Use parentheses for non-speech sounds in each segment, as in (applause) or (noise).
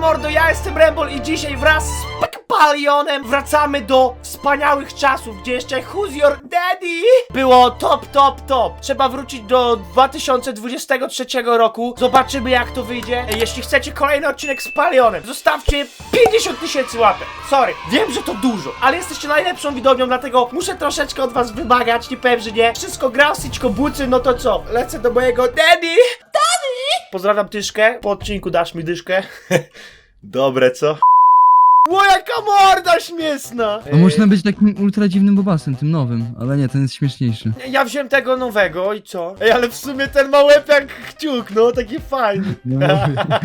mordo, ja jestem Rembol i dzisiaj wraz z Palionem wracamy do wspaniałych czasów, gdzie jeszcze Who's Your Daddy było top, top, top. Trzeba wrócić do 2023 roku, zobaczymy jak to wyjdzie. Jeśli chcecie kolejny odcinek z Palionem, zostawcie 50 tysięcy łapek. Sorry, wiem, że to dużo, ale jesteście najlepszą widownią, dlatego muszę troszeczkę od was wymagać, nie powiem, że nie. Wszystko gra, syćko bucy, no to co? Lecę do mojego Daddy! Pozdrawiam Tyszkę, po odcinku dasz mi dyszkę. (laughs) Dobre, co? O, jaka morda śmieszna! A można być takim ultra dziwnym bobasem, tym nowym, ale nie, ten jest śmieszniejszy. Ja wziąłem tego nowego i co? Ej, ale w sumie ten ma łeb jak kciuk, no, taki fajny. No,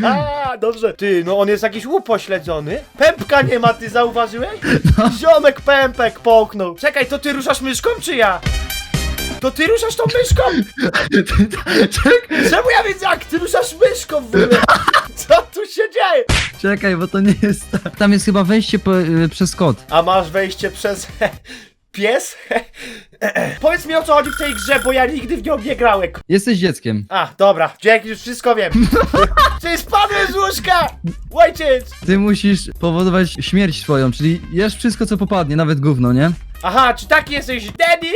(laughs) Dobrze. Ty, no on jest jakiś upośledzony. Pępka nie ma, ty zauważyłeś? Ziomek pępek połknął. Czekaj, to ty ruszasz myszką, czy ja? To ty ruszasz tą myszką? (laughs) Czemu ja widzę, jak ty ruszasz myszką w ogóle? Co tu się dzieje? Czekaj, bo to nie jest ta... Tam jest chyba wejście po, y, przez kod. A masz wejście przez (laughs) pies? (laughs) Powiedz mi o co chodzi w tej grze, bo ja nigdy w nią nie grałem. Jesteś dzieckiem. A, dobra, dzięki, już wszystko wiem. Ty spadłeś z łóżka! Ojciec! Ty musisz powodować śmierć swoją, czyli jesz wszystko co popadnie, nawet gówno, nie? Aha, czy taki jesteś daddy?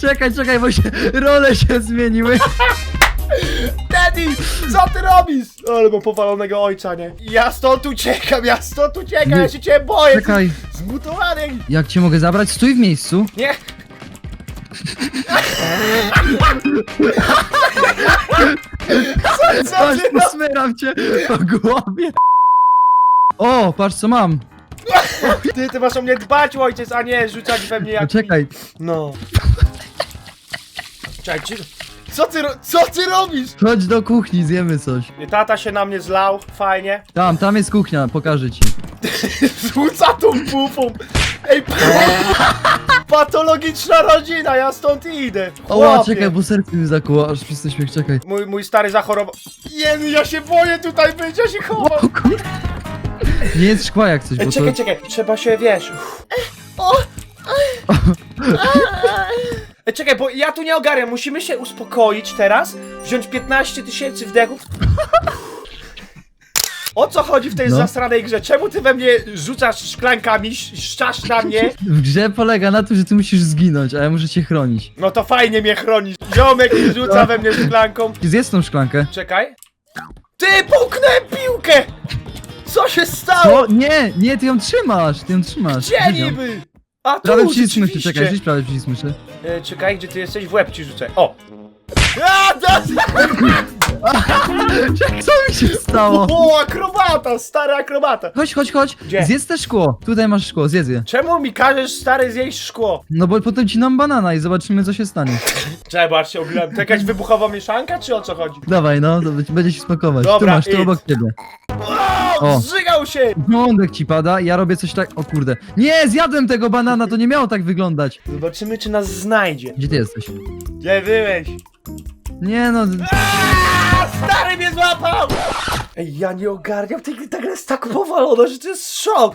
czekaj, czekaj, bo się role się zmieniły. Daddy! Co ty robisz? Ale mam powalonego ojca, nie? Ja stąd uciekam, ja stąd uciekam, ja się cię boję! Czekaj, Zmutowany! jak cię mogę zabrać? Stój w miejscu. Nie! Co, ty posmieram cię po głowie. O, patrz co mam. Ty, ty masz o mnie dbać, ojciec, a nie rzucać we mnie jak... Czekaj, No. Czekaj, czy... Co ty, ro... co ty robisz? chodź do kuchni, zjemy coś. Tata się na mnie zlał, fajnie. Tam, tam jest kuchnia, pokażę ci. (laughs) Rzuca tą pupą. Ej, pa... (laughs) patologiczna rodzina, ja stąd idę. O, Chłopie. czekaj, bo serce mi zakuło, aż przez ten śmiech, czekaj. Mój, mój stary zachorował. Jeny, ja się boję tutaj być, ja się chowam. O kurde. Nie jest szkła jak coś, bo czekaj, to... czekaj, trzeba się, wiesz... O! Ej, czekaj, bo ja tu nie ogarniam, musimy się uspokoić teraz, wziąć 15 tysięcy wdechów. O co chodzi w tej No. zasranej grze? Czemu ty we mnie rzucasz szklankami, sz- szczasz na mnie? (laughs) W grze polega na tym, że ty musisz zginąć, a ja muszę cię chronić. No to fajnie mnie chronisz. Ziomek rzuca we mnie szklanką. Zjedz tą szklankę. Czekaj. Ty, połknąłem piłkę! Co się stało? Co? Nie, nie, ty ją trzymasz, ty ją trzymasz. Gdzie niby? A tu, Prawy przycisk myszy, rzeczywiście. czekaj, rzuć prawy przycisk myszy. E, czekaj, gdzie ty jesteś? W łeb ci rzucę. O! A, da, (laughs) (laughs) Co mi się stało? o, akrobata, stary akrobata. Chodź, chodź, chodź. Gdzie? Zjedz te szkło. Tutaj masz szkło, zjedz je. Czemu mi każesz, stary, zjeść szkło? No bo potem ci nam banana i zobaczymy, co się stanie. Aż się oglądam. To jakaś wybuchowa mieszanka, czy o co chodzi? Dawaj, no, to będzie się smakować. Dobra, tu masz, tu idź. obok ciebie. O, O. zżygał się! Żołądek ci pada, ja robię coś tak... O kurde. Nie, zjadłem tego banana, to nie miało tak wyglądać. Zobaczymy, czy nas znajdzie. Gdzie ty jesteś? Gdzie byłeś? Nie no, A, stary mnie złapał! Ej, ja nie ogarniam gry, ta gra jest tak powalona, że to jest szok!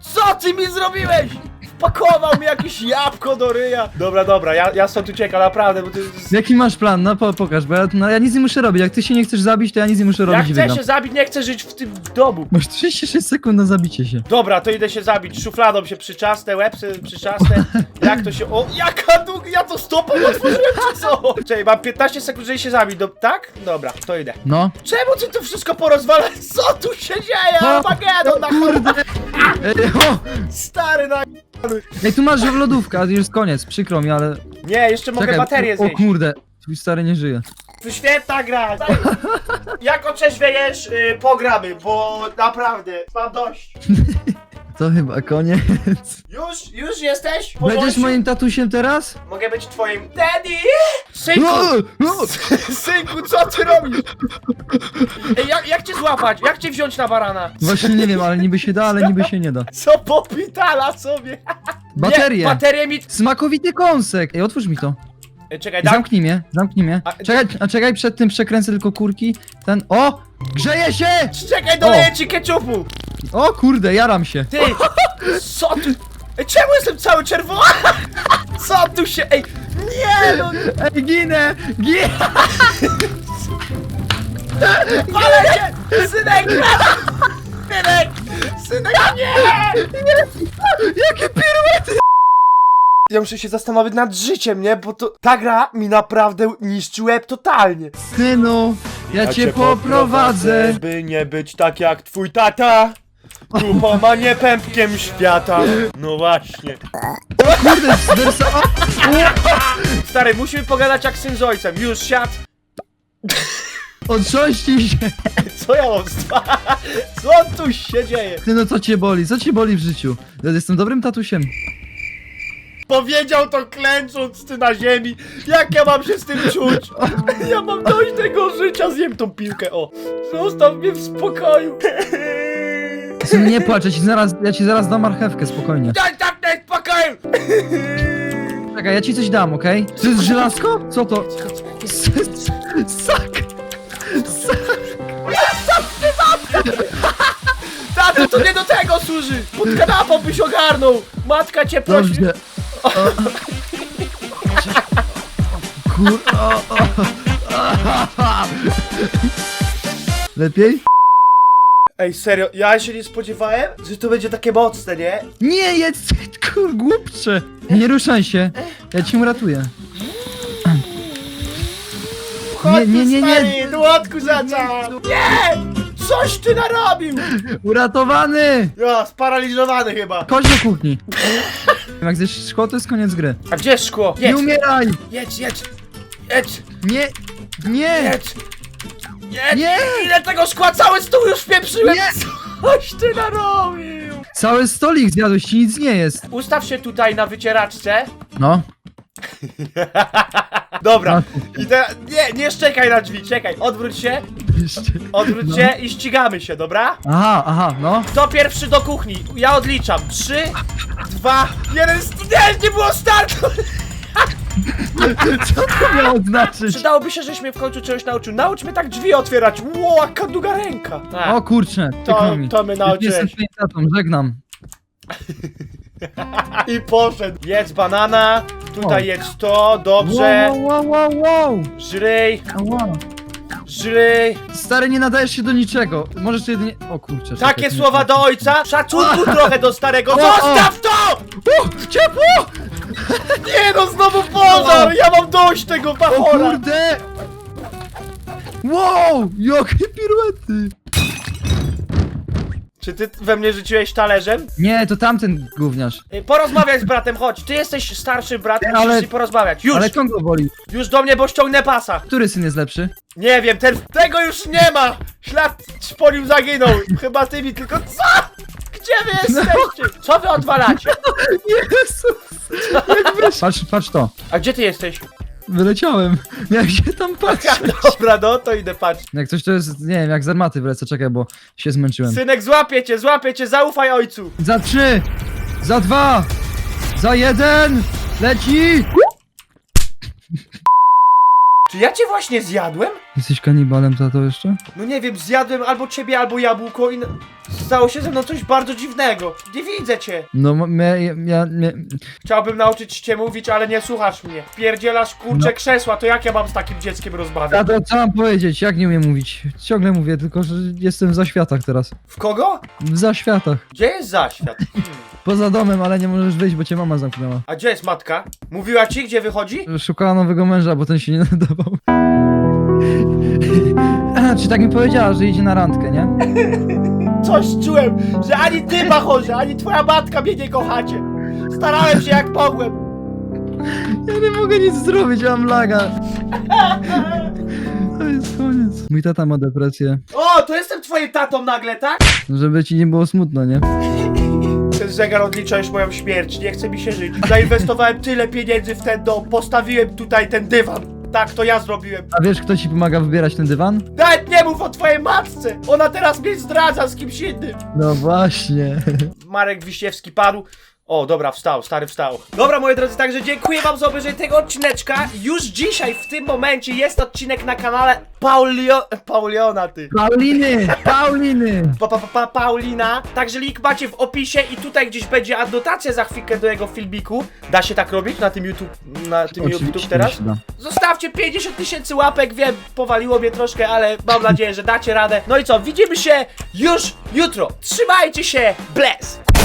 Co ty mi zrobiłeś? Wpakował mi jakieś jabłko do ryja. Dobra, dobra, ja, ja stąd uciekam, naprawdę, bo jest... jaki masz plan? No po, pokaż, bo ja, no, ja nic nie muszę robić. Jak ty się nie chcesz zabić, to ja nic nie muszę Ja robić i chcę wygram. się zabić, nie chcę żyć w tym domu. Masz 36 sekund na zabicie się. Dobra, to idę się zabić. Szufladą się przyczastę, łebsy przyczastę. Jak to się. O, jaka długa. Ja to stopą otworzyłem, czy co? Czekaj, mam 15 sekund, żeby się zabić. Do... Tak? Dobra, to idę. No. Czemu ty to wszystko porozwalasz? Co tu się dzieje? O, Armagedon na Kurde! Ej, o! Stary na. Ej, tu masz lodówkę, a już jest koniec, przykro mi, ale... Nie, jeszcze mogę Czekaj, baterię o zjeść. kurde, twój stary nie żyje. Świetna gra. Daj. Jak otrzeźwiejesz, yy, pogramy, bo naprawdę mam dość. (laughs) To chyba koniec. Już, już jesteś? Będziesz Powolutku? moim tatusiem teraz? Mogę być twoim daddy? Synku! O, o! (laughs) Synku, co ty robisz? Ej, jak, jak cię złapać? Jak cię wziąć na barana? Właśnie nie wiem, ale niby się da, ale niby się nie da. Co popitala sobie? (laughs) Baterie! Nie, baterię mi... Smakowity kąsek! Ej, otwórz mi to. Ej, czekaj, dam... Zamknij mnie, zamknij mnie. A- Czekaj, a czekaj, przed tym przekręcę tylko kurki. Ten, o! Grzeje się! Czekaj, doleję ci ketchupu! O kurde, jaram się. Ty! Co ty? Ej, czemu jestem cały czerwony? (laughs) Co tu się... Ej, nie no, Ej, ginę! Ginę! ale nie! Synek! Synek! Synek, nie! Jakie piruety! Ja muszę się zastanowić nad życiem, nie? Bo to... Ta gra mi naprawdę niszczy łeb totalnie. Synu, ja, cię poprowadzę. by nie być tak jak twój tata. Kruchoma nie pępkiem świata. No właśnie. Kurde, zwersa... Stary, musimy pogadać jak syn z ojcem. Już siad. Otrząśnij się! Co ja mam z (laughs) Co tu się dzieje? Ty no co cię boli? Co cię boli w życiu? Ja jestem dobrym tatusiem. Powiedział to klęcząc ty na ziemi. Jak ja mam się z tym czuć? Ja mam dość tego życia. Zjem tą piłkę, o. Zostaw mnie w spokoju. Synu, nie płacz, ja ci zaraz, ja ci zaraz dam marchewkę, spokojnie. Daj tak mnie w spokoju. Czekaj, ja ci coś dam, okej? To jest żelazko? Co to? S- s- Sak! Tato, to nie do tego służy. Pod kanapą byś ogarnął. Matka cię prosi. Dobrze. O. Kur... O, o. (laughs) Lepiej? Ej, serio, ja się nie spodziewałem, że to będzie takie mocne, nie? Nie, jedz, (laughs) kur, głupcze! Nie ruszaj się, ja ci uratuję. Nie, nie, nie, nie! Stary, do odkurzacza! Nie! Coś ty narobił! Uratowany! Ja, sparaliżowany chyba. Chodź do kuchni. Jak zjesz szkło, to jest koniec gry. A gdzie jest szkło? Nie Jedź, umieraj! jedź, jedź, jedź, Nie! Nie! jedź, jedź! Nie! Ile tego szkła, cały stół już pieprzyłem! Nie! Coś ty narobił! Cały stolik zjadłeś, ci nic nie jest. Ustaw się tutaj na wycieraczce. No. (laughs) Dobra. Na I teraz, nie, nie szczekaj na drzwi, czekaj, odwróć się, odwróć No. się i ścigamy się, dobra? Aha, aha, no. Kto pierwszy do kuchni? Ja odliczam. Trzy, dwa, jeden. Nie, nie było startu! Co to miało znaczyć? Przydałoby się, żeś mnie w końcu czegoś nauczył. Naucz mnie tak drzwi otwierać. Ło, jaka długa ręka. Tak. O kurczę, To- to mnie nauczyłeś. Jestem twoim tatą, żegnam. (laughs) I poszedł. Jedz banana. Tutaj jedz to. Dobrze. Wow, wow, wow, wow. Żryj, Ała. żryj. Stary, nie nadajesz się do niczego. Możesz jedynie... O kurczę. czekaj, Takie nie słowa do ojca. Szacunku trochę do starego. O, o. Zostaw to! O, ciepło! (laughs) Nie no, znowu pożar. Ja mam dość tego O pachora. kurde! Wow! Jakie piruety! Czy ty we mnie rzuciłeś talerzem? Nie, to tamten gówniarz. Ej, Porozmawiaj z bratem, chodź. Ty jesteś starszy brat, Nie, musisz ale- z nim porozmawiać. Już, Ale kogo boli? już do mnie, bo ściągnę pasa. Który syn jest lepszy? Nie wiem, ten, tego już nie ma! Ślad po nim zaginął! Chyba ty mi tylko (laughs) co? Gdzie wy jesteście? Co wy odwalacie? (laughs) Jezus! Jak wysz... Patrz, patrz to. A gdzie ty jesteś? Wyleciałem. Jak się tam (laughs) patrzy. Dobra, no to idę patrzeć. Jak coś to jest, nie wiem, jak z armaty wlecę, czekaj, bo się zmęczyłem. Synek, złapię cię, złapię cię, zaufaj ojcu! Za trzy! Za dwa! Za jeden! Leci! Czy ja cię właśnie zjadłem? Jesteś kanibalem, tato, jeszcze? No nie wiem, zjadłem albo ciebie, albo jabłko i... Stało się ze mną coś bardzo dziwnego. Nie widzę cię. No, m- ja, ja, ja, Chciałbym nauczyć cię mówić, ale nie słuchasz mnie. Pierdzielasz kurcze No. krzesła, to jak ja mam z takim dzieckiem rozmawiać? Tato, co mam powiedzieć? Jak nie umiem mówić? Ciągle mówię, tylko że jestem w zaświatach teraz. W kogo? W zaświatach. Gdzie jest zaświat? Poza domem, ale nie możesz wyjść, bo cię mama zamknęła. A gdzie jest matka? Mówiła ci, gdzie wychodzi? Szukała nowego męża, bo ten się nie (laughs) nadawał. (laughs) Czy tak mi powiedziała, że idzie na randkę, nie? (laughs) Coś czułem, że ani ty, Bachorze, ani twoja matka mnie nie kochacie. Starałem się jak mogłem. Ja nie mogę nic zrobić, mam laga. (laughs) To jest koniec. Mój tata ma depresję. O, to jestem twoim tatą nagle, tak? Żeby ci nie było smutno, nie? Ten zegar odlicza już moją śmierć, nie chce mi się żyć. Zainwestowałem tyle pieniędzy w ten dom, postawiłem tutaj ten dywan. Tak, to ja zrobiłem. A wiesz, kto ci pomaga wybierać ten dywan? Nawet nie mów o twojej matce! Ona teraz mnie zdradza z kimś innym. No właśnie. Marek Wiśniewski padł. O, dobra, wstał, stary wstał. Dobra, moi drodzy, także dziękuję wam za obejrzenie tego odcineczka. Już dzisiaj, w tym momencie, jest odcinek na kanale Paulio... Pauliona, ty. Pauliny! Pauliny! Pa, pa, pa, pa, Paulina. Także link macie w opisie i tutaj gdzieś będzie anotacja za chwilkę do jego filmiku. Da się tak robić na tym YouTube, na tym YouTube Oczywiście teraz? się da. Zostawcie 50 tysięcy łapek, wiem, powaliło mnie troszkę, ale mam nadzieję, że dacie radę. No i co, widzimy się już jutro. Trzymajcie się, bless!